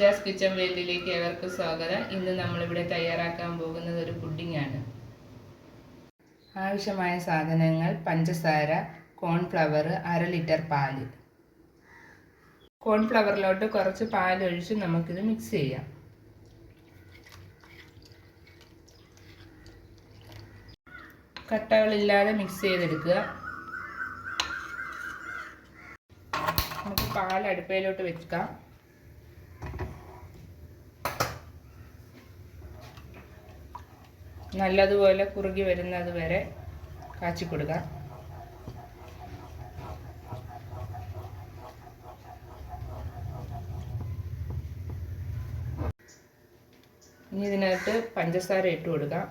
Jazz kitchen വേൾഡിലേക്ക് ഏവർക്കും സ്വാഗതം. ഇന്ന് നമ്മളിവിടെ തയ്യാറാക്കാൻ പോകുന്നത് ഒരു പുഡിംഗ് ആണ്. ആവശ്യമായ സാധനങ്ങൾ പഞ്ചസാര കോൺഫ്ലവർ അര ലിറ്റർ പാൽ. കോൺഫ്ലവറിലോട്ട് കുറച്ച് പാലൊഴിച്ച് നമുക്കിത് മിക്സ് ചെയ്യാം. കട്ടകളില്ലാതെ മിക്സ് ചെയ്തെടുക്കുക. നമുക്ക് പാൽ അടുപ്പയിലോട്ട് വെക്കാം. നല്ലതുപോലെ കുറുകി വരുന്നത് വരെ കാച്ചി കൊടുക്കാം ഇനി ഇതിനകത്ത് പഞ്ചസാര ഇട്ട് കൊടുക്കാം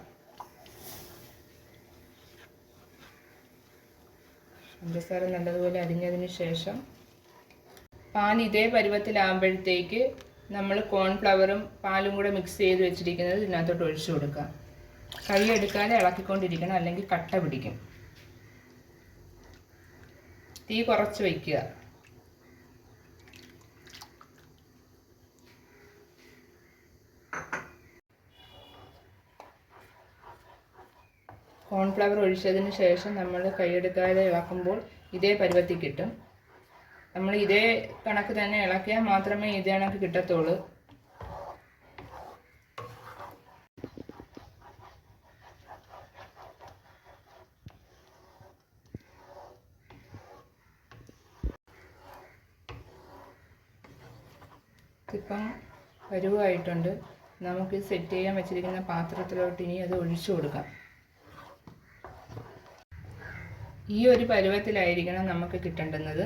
പഞ്ചസാര നല്ലതുപോലെ അരിഞ്ഞതിന് ശേഷം പാൽ ഇതേ പരുവത്തിലാകുമ്പോഴത്തേക്ക് നമ്മൾ കോൺഫ്ലവറും പാലും കൂടെ മിക്സ് ചെയ്ത് വെച്ചിരിക്കുന്നത് ഇതിനകത്തോട്ട് ഒഴിച്ചു കൊടുക്കാം കൈ എടുക്കാതെ ഇളക്കിക്കൊണ്ടിരിക്കണം അല്ലെങ്കിൽ കട്ട പിടിക്കും. തീ കുറച്ച് വയ്ക്കുക. കോൺഫ്ലവർ ഒഴിച്ചതിന് ശേഷം നമ്മൾ കൈയെടുക്കാതെ ഇളക്കുമ്പോൾ ഇതേ പരുവത്തിൽ കിട്ടും. നമ്മൾ ഇതേ കണക്ക് തന്നെ ഇളക്കിയാൽ മാത്രമേ ഇതേ കണക്ക് കിട്ടത്തുള്ളൂ. ഇപ്പം പരുവായിട്ടുണ്ട് നമുക്ക് സെറ്റ് ചെയ്യാൻ വെച്ചിരിക്കുന്ന പാത്രത്തിലോട്ട് ഇനി അത് ഒഴിച്ചു കൊടുക്കാം. ഈ ഒരു പരുവത്തിലായിരിക്കണം നമുക്ക് കിട്ടേണ്ടുന്നത്.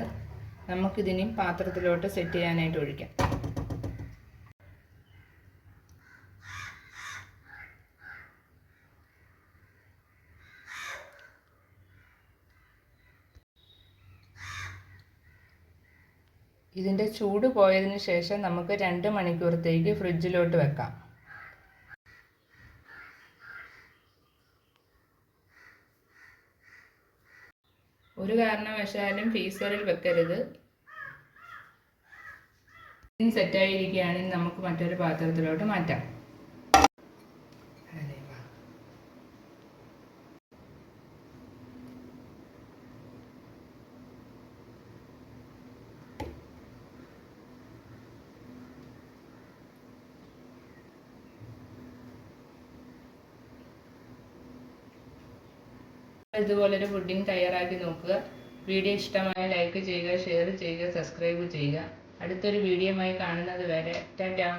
നമുക്കിതിനി പാത്രത്തിലോട്ട് സെറ്റ് ചെയ്യാനായിട്ട് ഒഴിക്കാം. ഇതിന്റെ ചൂട് പോയതിന് ശേഷം നമുക്ക് രണ്ട് മണിക്കൂറത്തേക്ക് ഫ്രിഡ്ജിലോട്ട് വെക്കാം. ഒരു കാരണവശാലും ഫീസറിൽ വെക്കരുത്. സെറ്റായിരിക്കുകയാണെങ്കിൽ നമുക്ക് മറ്റൊരു പാത്രത്തിലോട്ട് മാറ്റാം. ഇതുപോലൊരു പുഡിംഗ് തയ്യാറാക്കി നോക്കുക. വീഡിയോ ഇഷ്ടമായ ലൈക്ക് ചെയ്യുക ഷെയർ ചെയ്യുക സബ്സ്ക്രൈബ് ചെയ്യുക. അടുത്തൊരു വീഡിയോയുമായി കാണുന്നത് വരെ ടാറ്റാ.